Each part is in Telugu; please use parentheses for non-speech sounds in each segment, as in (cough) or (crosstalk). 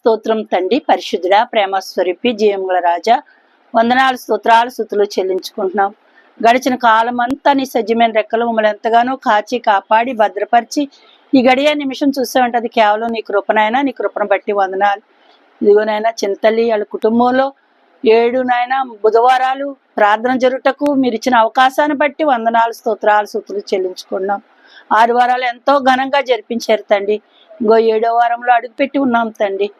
స్తోత్రం తండ్రి పరిశుద్ధుడా ప్రేమ స్వరూపి జీవముల రాజా వందనాలు స్తోత్రాలు స్థుతులు చెల్లించుకుంటున్నాం. గడిచిన కాలం అంతా నీ సజ్జమైన రెక్కలు మమ్మల్ని ఎంతగానో కాచి కాపాడి భద్రపరిచి ఈ గడియ నిమిషం చూసామంటే అది కేవలం నీ కృపనైనా నీ కృపను బట్టి వందనాలు. ఇదిగోనైనా చింతల్లి వాళ్ళ కుటుంబంలో ఏడు నాయన బుధవారాలు ప్రార్థన జరుగుటకు మీరు ఇచ్చిన అవకాశాన్ని బట్టి వందనాలు స్తోత్రాలు సూతులు చెల్లించుకున్నాం ఆరు వారాలు ఎంతో ఘనంగా జరిపించారు తండ్రి. ఇంకో ఏడో వారంలో అడుగుపెట్టి ఉన్నాం తండ్రి.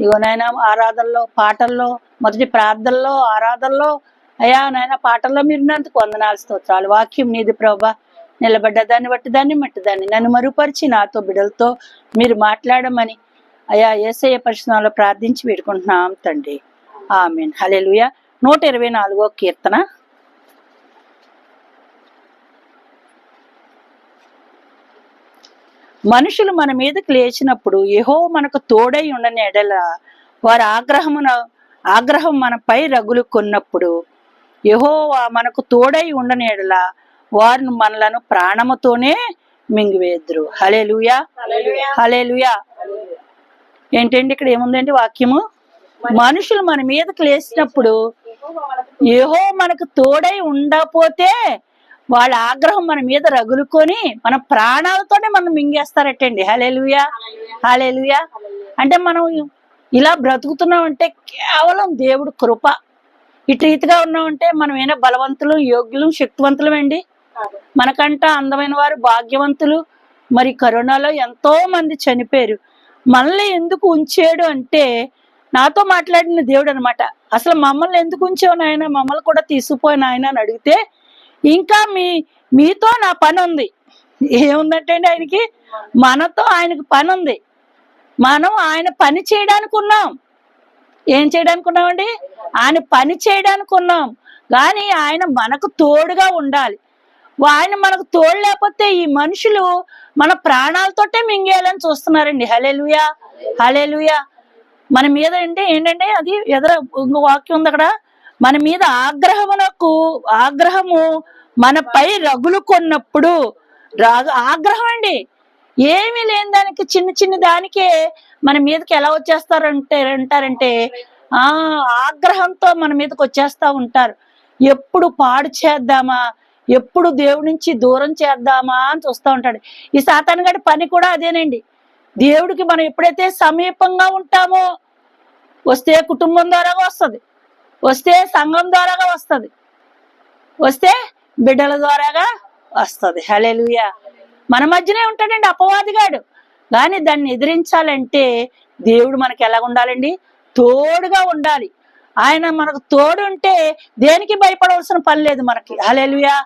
ఇగో నాయన ఆరాధనలో పాటల్లో మొదటి ప్రార్థనలో ఆరాధనలో అయ్యా నాయన పాటల్లో మీరు నందుకు వందనాలు స్తోత్రాలు. వాక్యం నీది ప్రభా. నిలబడ్డ దాన్ని బట్టి దాన్ని మట్టి దాన్ని. నన్ను మరుపరిచి నాతో బిడలతో మీరు మాట్లాడమని అయా ఏసయ్య పరిశ్రమలో ప్రార్థించి వేడుకుంటున్నాం తండ్రి. ఆమెన్. హలెలుయ నూట ఇరవై నాలుగో కీర్తన. మనుషులు మన మీదకి లేచినప్పుడు యెహో మనకు తోడై ఉండని ఎడల వారి ఆగ్రహమున ఆగ్రహం మనపై రగులు కొన్నప్పుడు యహో మనకు తోడై ఉండని ఎడల వారిని మనలను ప్రాణముతోనే మింగివేద్దరు. హలేలుయా హలేలుయా ఏంటండి ఇక్కడ ఏముందండి వాక్యము? మనుషులు మన మీదకి లేచినప్పుడు ఏహో మనకు తోడై ఉండకపోతే వాళ్ళ ఆగ్రహం మన మీద రగులుకొని మన ప్రాణాలతోనే మనం మింగేస్తారటండి. హలేలుయా హలేలుయా అంటే మనం ఇలా బ్రతుకుతున్నాం అంటే కేవలం దేవుడు కృప. ఇటు రీతిగా ఉన్నామంటే మనం ఏమైనా బలవంతులు యోగ్యులు శక్తివంతులు అండి మనకంట అందమైన వారు భాగ్యవంతులు. మరి కరోనాలో ఎంతో మంది చనిపోయారు. మనల్ని ఎందుకు ఉంచాడు అంటే నాతో మాట్లాడిన దేవుడు అనమాట అసలు మమ్మల్ని ఎందుకు ఉంచావు నాయన? మమ్మల్ని కూడా తీసుకుపోయిన ఆయన అని అడిగితే ఇంకా మీ మీతో నా పని ఉంది ఏముందంటే అండి ఆయనకి? మనతో ఆయనకు పని ఉంది మనం ఆయన పని చేయడానికి ఉన్నాం. ఏం చేయడానికి ఉన్నామండి? ఆయన పని చేయడానికి ఉన్నాం. కానీ ఆయన మనకు తోడుగా ఉండాలి. ఆయన మనకు తోడు లేకపోతే ఈ మనుషులు మన ప్రాణాలతోటే మింగేయాలని చూస్తున్నారండి. హలేలుయా హలేలుయా మన మీద అంటే ఏంటంటే అది ఎదుర ఇంకో వాక్యం ఉంది అక్కడ. మన మీద ఆగ్రహమునకు ఆగ్రహము మనపై రగులు కొన్నప్పుడు రాగ ఆగ్రహం అండి. ఏమీ లేని దానికి చిన్న చిన్న దానికే మన మీదకి ఎలా వచ్చేస్తారంటే అంటారంటే ఆ ఆగ్రహంతో మన మీదకి వచ్చేస్తా ఉంటారు. ఎప్పుడు పాడు చేద్దామా? ఎప్పుడు దేవుడి నుంచి దూరం చేద్దామా అని చూస్తూ ఉంటాడు. ఈ సాతాన్ గడి పని కూడా అదేనండి. దేవుడికి మనం ఎప్పుడైతే సమీపంగా ఉంటామో వస్తే కుటుంబం ద్వారా వస్తుంది. వస్తే సంఘం ద్వారాగా వస్తుంది. వస్తే బిడ్డల ద్వారాగా వస్తుంది. హలెలుయా మన మధ్యనే ఉంటాడండి అపవాదిగాడు కానీ దాన్ని ఎదిరించాలంటే దేవుడు మనకి ఎలా ఉండాలండి? తోడుగా ఉండాలి. ఆయన మనకు తోడు ఉంటే దేనికి భయపడవలసిన పని లేదు మనకి. హలెలుయా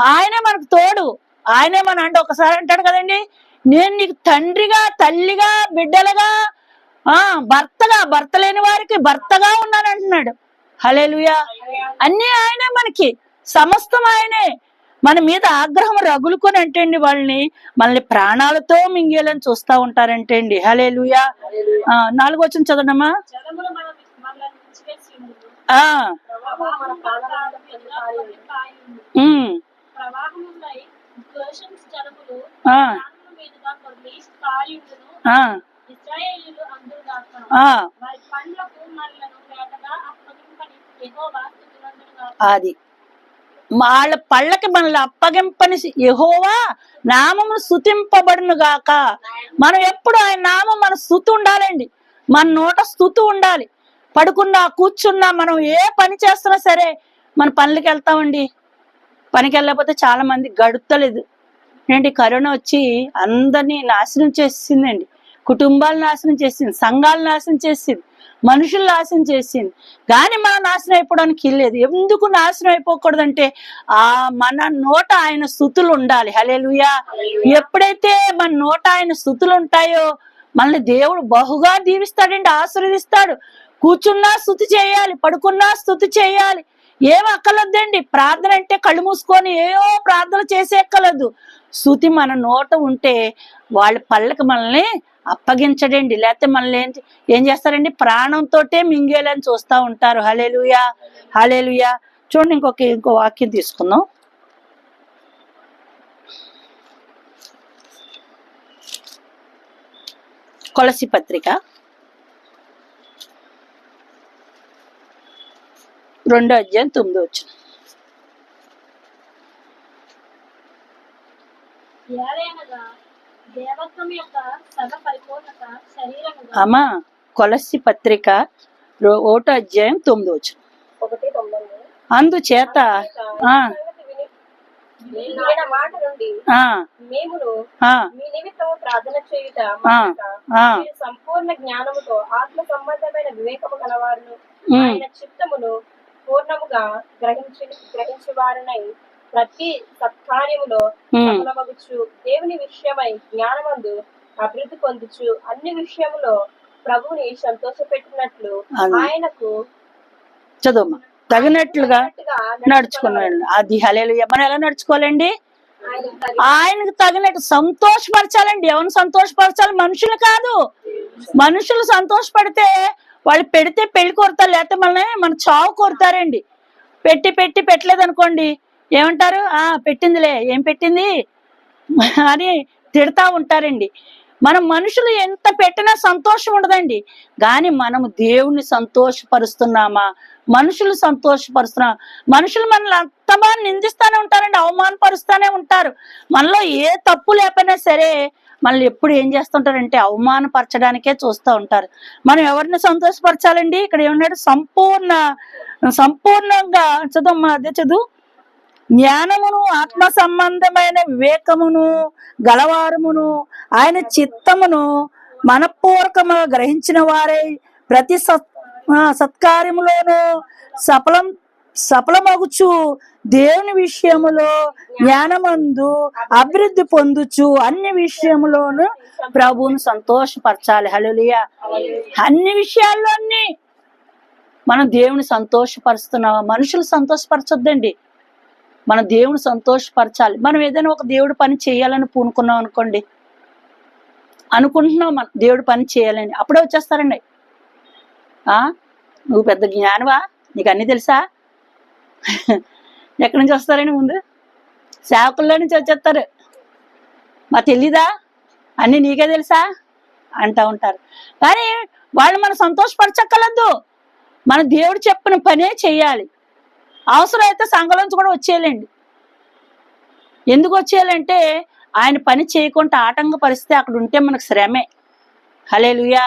ఆయనే మనకు తోడు. ఆయనే మన అంటే ఒకసారి అంటాడు కదండి నేను నీకు తండ్రిగా తల్లిగా బిడ్డలుగా ఆ భర్తగా భర్త లేని వారికి భర్తగా ఉన్నాను అంటున్నాడు హలేలుయా అన్ని ఆయనే మనకి. సమస్తం ఆయనే. మన మీద ఆగ్రహం రగులుకొని అంటండి వాళ్ళని మనల్ని ప్రాణాలతో మింగేయాలని చూస్తూ ఉంటారంటే అండి హలేలుయా ఆ, నాలుగు వచ్చిన చదవడమ్మా ఆ. అది. వాళ్ళ పళ్ళకి మనల్ని అప్పగింపని యహోవా నామము స్థుతింపబడును గాక. మనం ఎప్పుడు ఆయన నామం మన స్థుతి ఉండాలండి. మన నోట స్థుతి ఉండాలి. పడుకున్నా కూర్చున్నా మనం ఏ పని చేస్తున్నా సరే మన పనులకి వెళ్తామండి. పనికి వెళ్ళకపోతే చాలా మంది గడుపుతలేదు ఏంటి? కరోనా వచ్చి అందరినీ నాశనం చేసిందండి. కుటుంబాలు నాశనం చేసింది సంఘాలు నాశనం చేసింది మనుషులు నాశనం చేసింది. కానీ మనం నాశనం అయిపోవడానికి లేదు. ఎందుకు నాశనం అయిపోకూడదంటే ఆ మన నోట ఆయన స్థుతులు ఉండాలి. హలేలుయా ఎప్పుడైతే మన నోట ఆయన స్థుతులు ఉంటాయో మనల్ని దేవుడు బహుగా దీవిస్తాడండి ఆశీర్వదిస్తాడు. కూర్చున్నా స్థుతి చేయాలి పడుకున్నా స్థుతి చేయాలి. ఏం అక్కలొద్దండి ప్రార్థన అంటే కళ్ళు మూసుకొని ఏయో ప్రార్థన చేసే ఎక్కలొద్దు స్థుతి మన నోట ఉంటే వాళ్ళ పళ్ళకి మనల్ని అప్పగించడండి. లేకపోతే మనల్ని ఏం ఏం చేస్తారండి? ప్రాణంతో మింగేలని చూస్తూ ఉంటారు. హలేలుయా హలేలుయా చూడండి ఇంకొక ఇంకో వాక్యం తీసుకుందాం. కొలసి పత్రిక రెండో అధ్యాయం తొమ్మిది వచ్చిన ఎవరైనా అమ్మా కొలసి పత్రిక ఒకటో అధ్యాయం తొమ్మిదో తొమ్మిది. అందుచేత సంపూర్ణ జ్ఞానముతో ఆత్మ సంబంధమైన వివేకము గలవారును. ఉమ్, ఆయన చిత్తమును పూర్ణముగా గ్రహించి గ్రహించి వారినై ప్రతి సత్కార్యములో సఫలమగుచు. దేవుని విషయమై జ్ఞానమందు అభివృద్ధి పొందుచు. అన్ని విషయములో ప్రభువుని సంతోషపెట్టినట్లు. ఆయనకు చదువమ్మా. తగినట్లుగా తగినట్టుగా నడుచుకుని వెళ్ళండి అది హలేలు మనం ఎలా నడుచుకోవాలండి? ఆయనకు తగిన ఆయనకు తగినట్టు సంతోషపరచాలండి. ఎవరిని సంతోషపరచాలి? మనుషులు కాదు. మనుషులు సంతోషపడితే వాళ్ళు పెడితే పెళ్ళి కొడతారు. లేకపోతే మనల్ని మన చావు కొడతారండి. పెట్టి పెట్టి పెట్టలేదు అనుకోండి ఏమంటారు? ఆ పెట్టిందిలే. ఏం పెట్టింది? అని తిడతా ఉంటారండి. మనం మనుషులు ఎంత పెట్టినా సంతోషం ఉండదండి. కానీ మనము దేవుణ్ణి సంతోషపరుస్తున్నామా? మనుషులు సంతోషపరుస్తున్నా మనుషులు మనల్ని అంతమా నిందిస్తూనే ఉంటారండి. అవమానపరుస్తూనే ఉంటారు. మనలో ఏ తప్పు లేకపోయినా సరే మనల్ని ఎప్పుడు ఏం చేస్తుంటారంటే అవమానపరచడానికే చూస్తూ ఉంటారు. మనం ఎవరిని సంతోషపరచాలండి? ఇక్కడ ఏమన్నాడు? సంపూర్ణ సంపూర్ణంగా చదువు అదే చదువు. జ్ఞానమును ఆత్మ సంబంధమైన వివేకమును గలవారమును ఆయన చిత్తమును మనపూర్వకముగా గ్రహించిన వారై ప్రతి సత్ సత్కార్యములోనూ సఫలం సఫలమగుచు దేవుని విషయములో జ్ఞానమందు అభివృద్ధి పొందుచు అన్ని విషయములోను ప్రభువును సంతోషపరచాలి. హల్లెలూయా. అన్ని విషయాల్లో మనం దేవుని సంతోషపరుస్తున్నాం మనుషులు సంతోషపరచొద్దండి. మన దేవుని సంతోషపరచాలి. మనం ఏదైనా ఒక దేవుడు పని చేయాలని పూనుకున్నాం అనుకోండి అనుకుంటున్నాం మనం దేవుడు పని చేయాలని అప్పుడే వచ్చేస్తారండి. నువ్వు పెద్ద జ్ఞానవా? నీకు అన్నీ తెలుసా? (laughs) ఎక్కడి నుంచి వస్తారని ముందు? సేవకుల్లో నుంచి వచ్చేస్తారు. మా తెలీదా? అన్నీ నీకే తెలుసా? అంటా ఉంటారు. కానీ వాళ్ళు మనం సంతోషపరచక్కలద్దు మన దేవుడు చెప్పిన పనే చేయాలి. అవసరం అయితే సంఘలోంచి కూడా వచ్చేయాలండి. ఎందుకు వచ్చేయాలంటే ఆయన పని చేయకుండా ఆటంక పరిస్థితి అక్కడ ఉంటే మనకు శ్రమే. హలేలుయా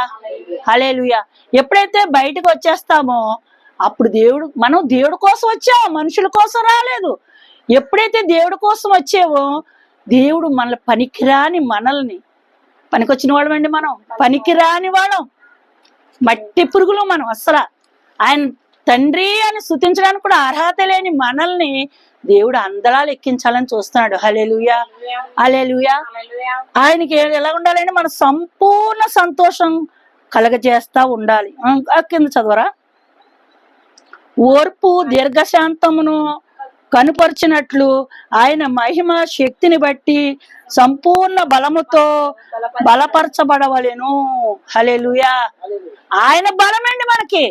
హలేలుయా ఎప్పుడైతే బయటకు వచ్చేస్తామో అప్పుడు దేవుడు మనం దేవుడి కోసం వచ్చాము మనుషుల కోసం రాలేదు. ఎప్పుడైతే దేవుడి కోసం వచ్చావో దేవుడు మన పనికిరాని మనల్ని పనికొచ్చిన వాళ్ళమండి మనం పనికిరాని వాళ్ళం. మట్టి పురుగులు మనం అసలు ఆయన తండ్రి అని స్థుతించడానికి కూడా అర్హత లేని మనల్ని దేవుడు అందలాలు ఎక్కించాలని చూస్తున్నాడు. హలేలుయా హలేలుయా ఆయనకి ఎలా ఉండాలంటే మన సంపూర్ణ సంతోషం కలగజేస్తా ఉండాలి. కింద చదవరా? ఓర్పు దీర్ఘశాంతమును కనుపరిచినట్లు ఆయన మహిమ శక్తిని బట్టి సంపూర్ణ బలముతో బలపరచబడవలెను. హలేలుయా ఆయన బలమండి మనకి?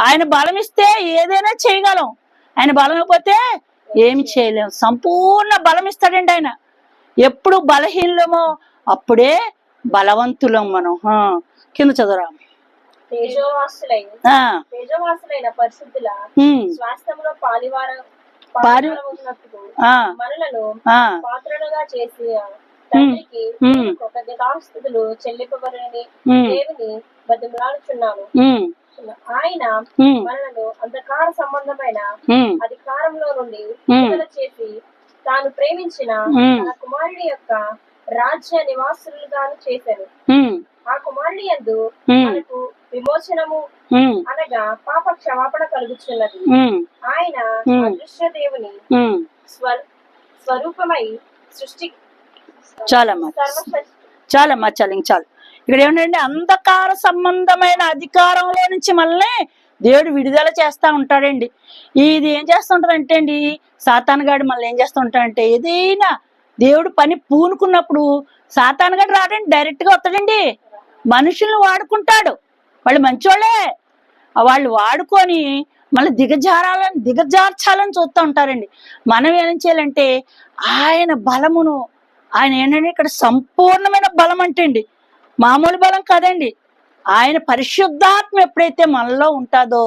ఆయన బలం ఇస్తే ఏదైనా చేయగలం. ఆయన బలం ఇవ్వకపోతే ఏమి చేయలేం. సంపూర్ణ బలం ఇస్తాడండి ఆయన. ఎప్పుడు బలహీనమో అప్పుడే బలవంతులం మనం. కింద చదవరా? తేజోవాసులైన పరిశుద్ధుల స్వాస్థ్యంలో పాలివార మనలను పాత్రలుగా చేసి తండ్రికి ఉమ్. కృతజ్ఞతాస్తుతులు చెల్లింపబడని ఉమ్, దేవుని బతిమలాడుచున్నాను ఉమ్, ఆయన మనలను అంధకార సంబంధమైన అధికారంలో నుండి. విడుదల చేసి తాను ప్రేమించిన. తన కుమారుడి యొక్క రాజ్య నివాసులుగాను చేశాను ఉమ్, ఆ కుమారుడి ఉమ్, మనకు విమోచనము అనగా పాప క్షమాపణ కలుగుచున్నది. ఉమ్, ఆయన. అదృశ్య దేవుని స్వరూపమై సృష్టి చాలమ్మా. చాలమ్మా చాలు చాలు. ఇక్కడ ఏమిటంటే అంధకార సంబంధమైన అధికారంలో నుంచి మళ్ళీ దేవుడు విడుదల చేస్తూ ఉంటాడండి. ఇది ఏం చేస్తుంటారంటే అండి సాతానగాడు మళ్ళీ ఏం చేస్తూ ఉంటాడంటే ఏదైనా దేవుడు పని పూనుకున్నప్పుడు సాతానగాడు రాడండి డైరెక్ట్గా వస్తాడండి. మనుషుల్ని వాడుకుంటాడు. వాళ్ళు మంచోళ్ళే. వాళ్ళు వాడుకొని మళ్ళీ దిగజారాలని దిగజార్చాలని చూస్తూ ఉంటారండి. మనం ఏం చేయాలంటే ఆయన బలమును ఆయన ఏంటంటే ఇక్కడ సంపూర్ణమైన బలం అంటే అండి మామూలు బలం కాదండి. ఆయన పరిశుద్ధాత్మ ఎప్పుడైతే మనలో ఉంటుందో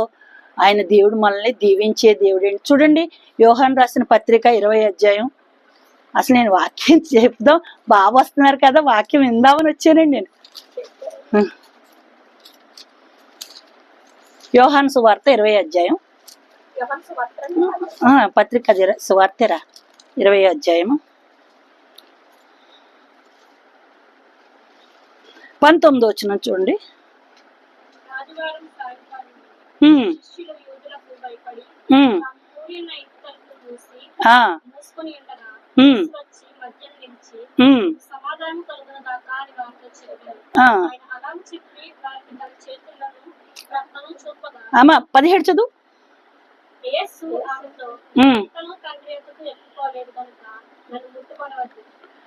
ఆయన దేవుడు మనల్ని దీవించే దేవుడు అండి. చూడండి యోహాన్ రాసిన పత్రిక ఇరవై అధ్యాయం. అసలు నేను వాక్యం (laughs) చెప్దాం బాగా వస్తున్నారు కదా వాక్యం విందామని వచ్చానండి నేను. యోహాన్ సువార్త ఇరవై అధ్యాయం. పత్రిక సువార్తెరా? ఇరవై అధ్యాయము. చేతులను రక్తము చూపగా అమ్మ పదిహేడు చదువు.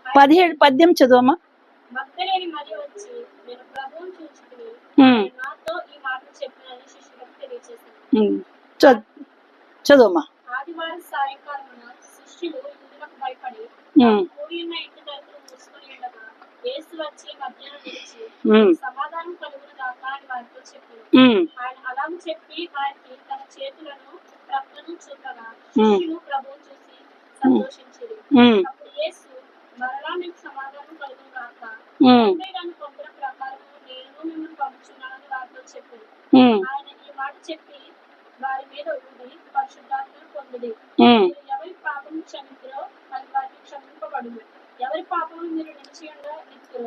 పదిహేడు పద్యం చదువు అమ్మ మగ్ధలేని మరి వచ్చి నేను ప్రభువుని చూచుకుని హ్మ్, నాతో ఈ మాటలు చెప్పినని శిష్యులకు తెలియజేశాను హ్మ్, చదువు చదువు అమ్మా ఆదివారం సాయంకాలమున శిష్యులు యూదులకు భయపడి హ్మ్, కూడి ఉన్న ఇంటి తలుపులు మూసుకొని ఉండగా యేసు వచ్చి మధ్యాహ్నం నిలిచి హ్మ్, సమాధానం కలుగును దాకా అని వారితో చెప్పాను హ్మ్, ఆయన అలాగ చెప్పి వారికి తన చేతులను రక్తను చూపగా. శిష్యులు ప్రభువు చూసి సంతోషించిరి. అప్పుడు యేసు మరలా మీకు సమాధానం కలుగును గాక పంపిన ప్రకారం నేను మిమ్మల్ని పంపుచున్నానని వారితో ఆయన ఈ మాట చెప్పి వారి మీద ఊది పరిశుద్ధాత్మను పొందిడి. ఎవరి పాపం క్షమించరో అది వారికి క్షమింపబడును. ఎవరి పాపం మీరు నిలిచియంగా వారితో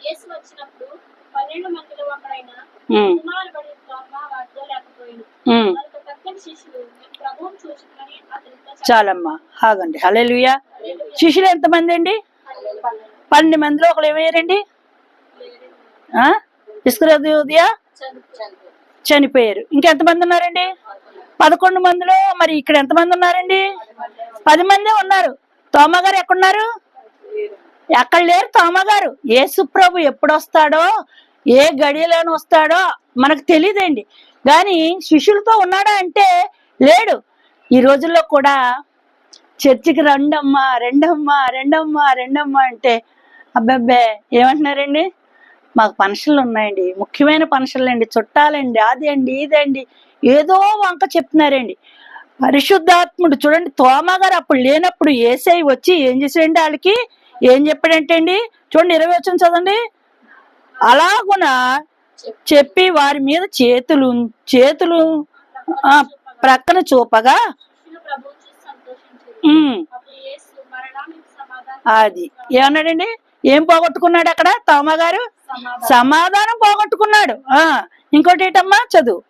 యేసు వచ్చినప్పుడు పన్నెండు మందిలో ఒకడైన హ్మ్, కుమారు బడి తోమ వారితో. వారికి శిష్యులు ప్రభువును అతనితో చాలమ్మా. ఆగండి. హల్లెలూయా. శిష్యులు ఎంతమంది అండి? పన్నెండు మందిలో ఒకరు ఏమయ్యారండి? ఆ ఇస్కరోదియా చనిపోయారు. ఇంకెంతమంది ఉన్నారండి? పదకొండు మందిలో మరి ఇక్కడ ఎంతమంది ఉన్నారండి? పది మంది ఉన్నారు. తోమ గారు ఎక్కడున్నారు? ఎక్కడ లేరు తోమ గారు. సుప్రభు ఎప్పుడు వస్తాడో ఏ గడియలోని వస్తాడో మనకు తెలియదండి. కానీ శిష్యులతో ఉన్నాడా అంటే లేడు. ఈ రోజుల్లో కూడా చర్చికి రెండమ్మా రెండమ్మా రెండమ్మా రెండమ్మా అంటే అబ్బాబ్బే ఏమంటున్నారండి? మాకు పనుషన్లు ఉన్నాయండి. ముఖ్యమైన పనుషన్లు అండి చుట్టాలండి అది అండి ఇదండి. ఏదో వంక చెప్తున్నారండి. పరిశుద్ధాత్ముడు చూడండి తోమ గారు అప్పుడు లేనప్పుడు ఏసై వచ్చి ఏం చేసాడండి వాళ్ళకి ఏం చెప్పాడంటండి? చూడండి ఇరవై వచ్చిన చదవండి. అలాగున చెప్పి వారి మీద చేతులు చేతులు ఆ, ప్రక్కన చూపగా అది. ఏమన్నాడండి? ఏం పోగొట్టుకున్నాడు అక్కడ తోమ గారు? సమాధానం? పోగొట్టుకున్నాడు. ఆ ఇంకోటి ఏంటమ్మా? చదువు.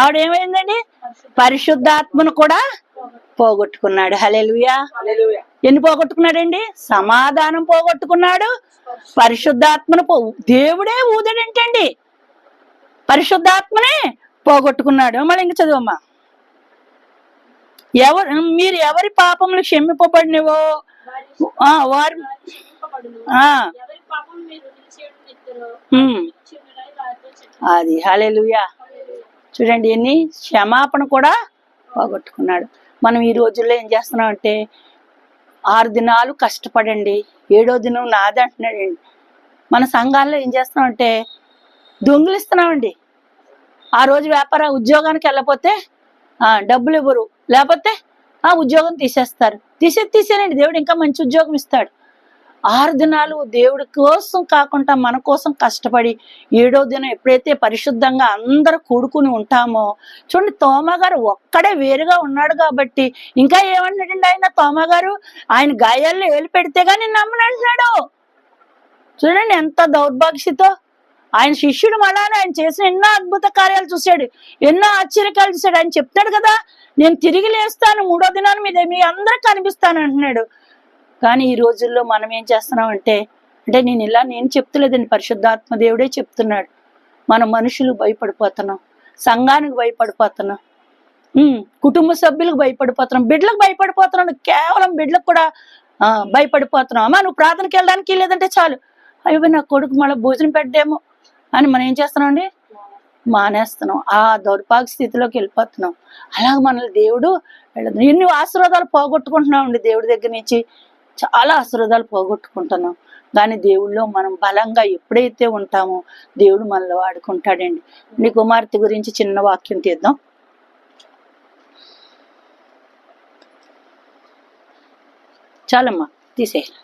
ఆవిడ ఏమైందండి పరిశుద్ధ పరిశుద్ధాత్మను కూడా పోగొట్టుకున్నాడు. హల్లెలూయా. ఎన్ని పోగొట్టుకున్నాడండి? సమాధానం పోగొట్టుకున్నాడు. పరిశుద్ధాత్మను పో దేవుడే ఊదడంటండి. పరిశుద్ధాత్మనే పోగొట్టుకున్నాడు. మళ్ళీ ఇంక చదువమ్మా. ఎవరు మీరు ఎవరి పాపములు క్షమిపబడినవో? వారి ఆ, వారు వారి ఆ, అది చూడండి ఎన్ని క్షమాపణ కూడా పోగొట్టుకున్నాడు. మనం ఈ రోజుల్లో ఏం చేస్తున్నాం అంటే ఆరు దినాలు కష్టపడండి ఏడో దినం నాది అంటున్నాడండి మన సంఘాల్లో ఏం చేస్తున్నాం అంటే దొంగిలిస్తున్నామండి. ఆ రోజు వ్యాపార ఉద్యోగానికి వెళ్ళకపోతే డబ్బులు ఇవ్వరు. లేకపోతే ఆ ఉద్యోగం తీసేస్తారు. తీసే తీసేనండి. దేవుడు ఇంకా మంచి ఉద్యోగం ఇస్తాడు. ఆరు దినాలు దేవుడి కోసం కాకుండా మన కోసం కష్టపడి ఏడో దినం ఎప్పుడైతే పరిశుద్ధంగా అందరూ కూడుకుని ఉంటామో చూడండి తోమగారు ఒక్కడే వేరుగా ఉన్నాడు కాబట్టి ఇంకా ఏమన్నాడండి ఆయన తోమగారు ఆయన గాయాల్లో ఏలు పెడితే గానీ నమ్మనంటున్నాడు చూడండి ఎంత దౌర్భాగ్యతో ఆయన శిష్యుడు మళ్ళానే ఆయన చేసిన ఎన్నో అద్భుత కార్యాలు చూశాడు. ఎన్నో ఆశ్చర్యకాలు చూశాడు. ఆయన చెప్తాడు కదా నేను తిరిగి లేస్తాను మూడో దినాన్ని మీద మీ అందరికి కనిపిస్తాను అంటున్నాడు. కానీ ఈ రోజుల్లో మనం ఏం చేస్తున్నాం అంటే అంటే నేను ఇలా నేను చెప్తలేదండి పరిశుద్ధాత్మ దేవుడే చెప్తున్నాడు. మన మనుషులు భయపడిపోతున్నాం సంఘానికి భయపడిపోతున్నాం కుటుంబ సభ్యులకు భయపడిపోతున్నాం బిడ్డలకు భయపడిపోతున్నాడు కేవలం బిడ్డలకు కూడా భయపడిపోతున్నాం. అమ్మా నువ్వు ప్రార్థనకి వెళ్ళడానికి లేదంటే చాలు. అయ్యో నా కొడుకు మళ్ళీ భోజనం పెట్టేమో అని మనం ఏం చేస్తున్నాం అండి మానేస్తున్నాం. ఆ దౌర్భాగ్య స్థితిలోకి వెళ్ళిపోతున్నాం. అలాగ మనల్ని దేవుడు వెళ్ళదు ఎన్ని ఆశీర్వాదాలు పోగొట్టుకుంటున్నాం అండి దేవుడి దగ్గర నుంచి? చాలా ఆశీర్వాదాలు పోగొట్టుకుంటున్నాం. కానీ దేవుళ్ళో మనం బలంగా ఎప్పుడైతే ఉంటామో దేవుడు మనలో వాడుకుంటాడండి. నీ కుమార్తె గురించి చిన్న వాక్యం తీద్దాం. చాలమ్మా తీసేయాలి